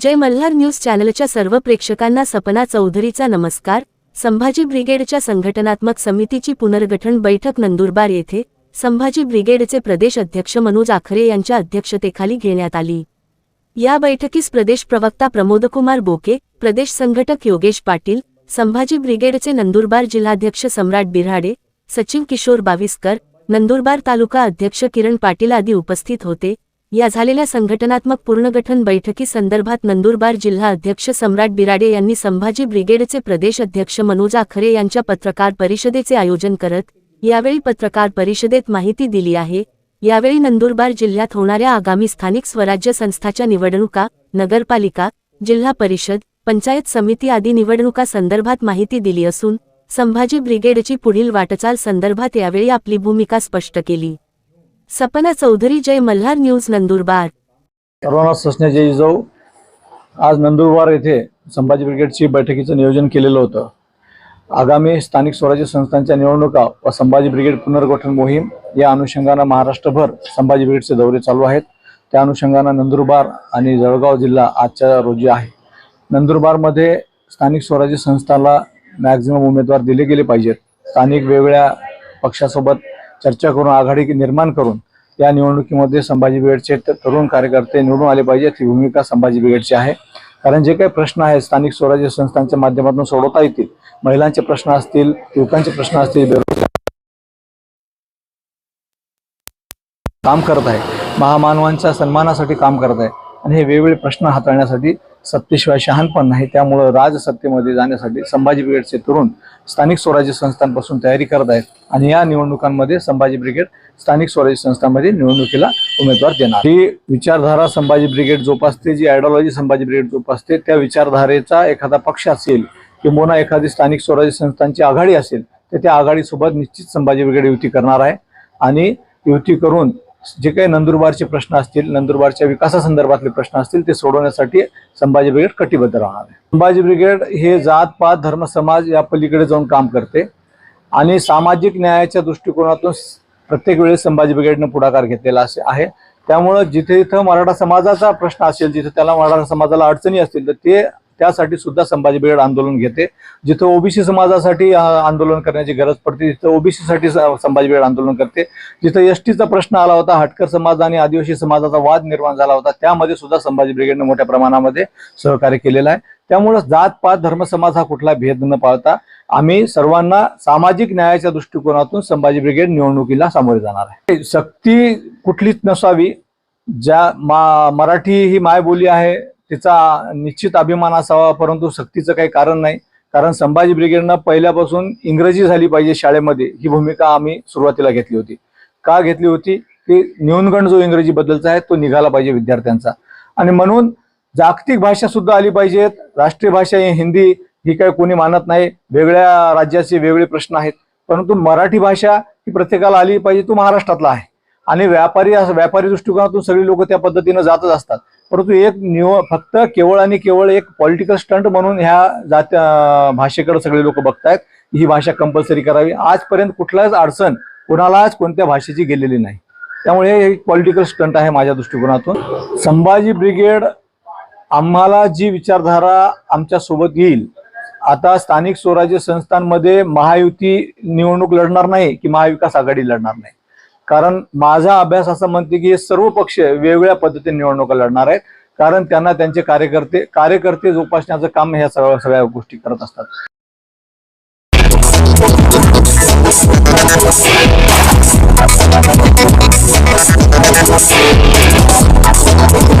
जय Malhar news चॅनलच्या सर्व प्रेक्षकांना सपना चौधरीचा नमस्कार. संभाजी ब्रिगेडच्या संघटनात्मक समितीची पुनर्गठन बैठक नंदुरबार येथे संभाजी ब्रिगेडचे प्रदेश अध्यक्ष मनोज आखरे यांच्या अध्यक्षतेखाली घेण्यात आली. या बैठकीस प्रदेश प्रवक्ता प्रमोदकुमार बोके प्रदेश संघटक योगेश पाटील संभाजी ब्रिगेडचे नंदुरबार जिल्हाध्यक्ष सम्राट बिराडे सचिव किशोर बाविस्कर नंदुरबार तालुका अध्यक्ष किरण पाटील आदी उपस्थित होते. या झालेल्या संघटनात्मक पुनर्गठन बैठकी संदर्भात नंदुरबार जिल्हा अध्यक्ष सम्राट बिराडे यांनी संभाजी ब्रिगेडचे प्रदेश अध्यक्ष मनोज आखरे यांच्या पत्रकार परिषदेचे आयोजन करत यावेळी पत्रकार परिषदेत माहिती दिली आहे. यावेळी नंदुरबार जिल्ह्यात होणाऱ्या आगामी स्थानिक स्वराज्य संस्थाच्या निवडणुका नगरपालिका जिल्हा परिषद पंचायत समिती आदी निवडणुका संदर्भात माहिती दिली असून संभाजी ब्रिगेडची पुढील वाटचाल संदर्भात यावेळी आपली भूमिका स्पष्ट केली. सपना चौधरी जय मल्हार न्यूज नंदुरबार. सर्वांना ससने जय आज नंदुरबार येथे संभाजी ब्रिगेडची बैठकीचं नियोजन केलेलं होतं. आगामी स्थानिक स्वराज्य संस्थांच्या निवडणुका व संभाजी ब्रिगेड पुनर्गठन मोहीम या अनुषंगानं महाराष्ट्रभर संभाजी ब्रिगेडचे दौरे चालू आहेत. त्या अनुषंगानं नंदुरबार आणि जळगाव जिल्हा आजच्या रोजी आहे. नंदुरबारमध्ये स्थानिक स्वराज्य संस्थाला मॅक्झिमम उमेदवार दिले गेले पाहिजेत. स्थानिक वेगवेगळ्या पक्षासोबत चर्चा करून आघाडी निर्माण करून या निवडणुकीमध्ये संभाजी ब्रिगेडचे तरुण कार्यकर्ते निवडून आले पाहिजेत. ही भूमिका संभाजी ब्रिगेडची आहे. कारण जे काही प्रश्न आहेत स्थानिक स्वराज्य संस्थांच्या माध्यमातून सोडवता येतील. महिलांचे प्रश्न असतील युवकांचे प्रश्न असतील बेरोजगार काम करत आहे. महामानवांच्या सन्मानासाठी काम करत आहे. आणि हे वेगवेगळे प्रश्न हाताळण्यासाठी सत्तेशिवाय शहाणपण नाही. त्यामुळं राजसत्तेमध्ये जाण्यासाठी संभाजी ब्रिगेडचे तरुण स्थानिक स्वराज्य संस्थांपासून तयारी करत आहेत. आणि या निवडणुकांमध्ये संभाजी ब्रिगेड स्थानिक स्वराज्य संस्थांमध्ये निवडणुकीला उमेदवार देणार. ही विचारधारा संभाजी ब्रिगेड जोपासते जी आयडिओलॉजी संभाजी ब्रिगेड जोपासते त्या विचारधारेचा एखादा पक्ष असेल किंवा एखादी स्थानिक स्वराज्य संस्थांची आघाडी असेल तर त्या आघाडीसोबत निश्चित संभाजी ब्रिगेड युती करणार आहे. आणि युती करून जे काही नंदुरबारचे प्रश्न असतील नंदुरबारच्या विकासासंदर्भातले प्रश्न असतील ते सोडवण्यासाठी संभाजी ब्रिगेड कटिबद्ध राहणार आहे. संभाजी ब्रिगेड हे जात पात धर्म समाज या पलीकडे जाऊन काम करते आणि सामाजिक न्यायाच्या दृष्टिकोनातून प्रत्येक वेळेस संभाजी ब्रिगेडनं पुढाकार घेतलेला असे आहे. त्यामुळं जिथे इथं मराठा समाजाचा प्रश्न असेल जिथे त्याला मराठा समाजाला अडचणी असतील तर ते त्यासाठी सुद्धा संभाजी ब्रिगेड आंदोलन घेते. जिथं ओबीसी समाजासाठी आंदोलन करण्याची गरज पडते तिथं ओबीसीसाठी स- संभाजी ब्रिगेड आंदोलन करते. जिथं एसटीचा प्रश्न आला होता हटकर समाज आणि आदिवासी समाजाचा वाद निर्माण झाला होता त्यामध्ये सुद्धा संभाजी ब्रिगेडनं मोठ्या प्रमाणामध्ये सहकार्य केलेलं आहे. त्यामुळं जात पात धर्म समाज हा कुठला भेद न पाळता आम्ही सर्वांना सामाजिक न्यायाच्या दृष्टिकोनातून संभाजी ब्रिगेड निवडणुकीला सामोरे जाणार आहे. सक्ती कुठलीच नसावी. ज्या मा मराठी ही मायबोली आहे तिचा निश्चित अभिमान असावा परंतु सक्तीचं काही कारण नाही. कारण संभाजी ब्रिगेडनं पहिल्यापासून इंग्रजी झाली पाहिजे शाळेमध्ये. ही भूमिका आम्ही सुरुवातीला घेतली होती. का घेतली होती? की न्यूनगंड जो इंग्रजी बद्दलचा आहे तो निघाला पाहिजे विद्यार्थ्यांचा. आणि म्हणून जागतिक भाषा सुद्धा आली पाहिजेत राष्ट्रीय भाषा ही हिंदी ही काही कोणी मानत नाही. वेगळ्या राज्याचे वेगळे प्रश्न आहेत. परंतु मराठी भाषा ही प्रत्येकाला आली पाहिजे. तो महाराष्ट्रातला आहे. आणि व्यापारी असं व्यापारी दृष्टिकोनातून सगळी लोक त्या पद्धतीनं जातच असतात. परंतु एक निव फक्त केवळ आणि केवळ एक पॉलिटिकल स्टंट म्हणून ह्या जात भाषेकडे सगळे लोक बघतायत. ही भाषा कंपल्सरी करावी. आजपर्यंत कुठलाच अडचण कुणालाच कोणत्या भाषेची गेलेली नाही. त्यामुळे हे एक पॉलिटिकल स्टंट आहे माझ्या दृष्टिकोनातून. संभाजी ब्रिगेड आम्हाला जी विचारधारा आमच्यासोबत येईल आता स्थानिक स्वराज्य संस्थांमध्ये महायुती निवडणूक लढणार नाही की महाविकास आघाडी लढणार नाही. कारण माझा अभ्यास असं म्हणते की हे सर्व पक्ष वेगवेगळ्या पद्धतीने निवडणुका लढणार आहेत. कारण त्यांना त्यांचे कार्यकर्ते कार्यकर्ते जोपासण्याचं काम ह्या सगळ्या सगळ्या गोष्टी करत असतात.